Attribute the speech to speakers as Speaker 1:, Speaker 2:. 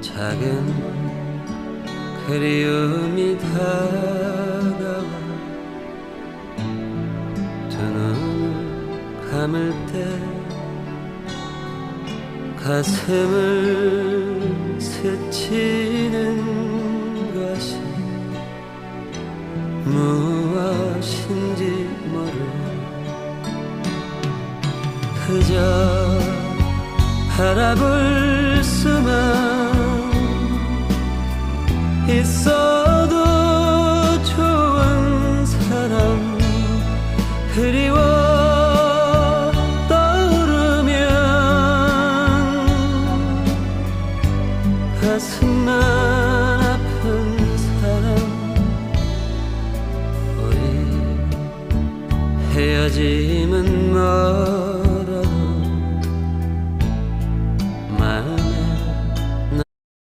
Speaker 1: 작은 그리움이 다가와 두 눈을 감을 때 가슴을 스치는 것이 무엇인지 모르 그저 바라볼 있어도 좋은 사람 그리워 떠오르면 가슴만 아픈 사람 우리 헤어짐은 뭐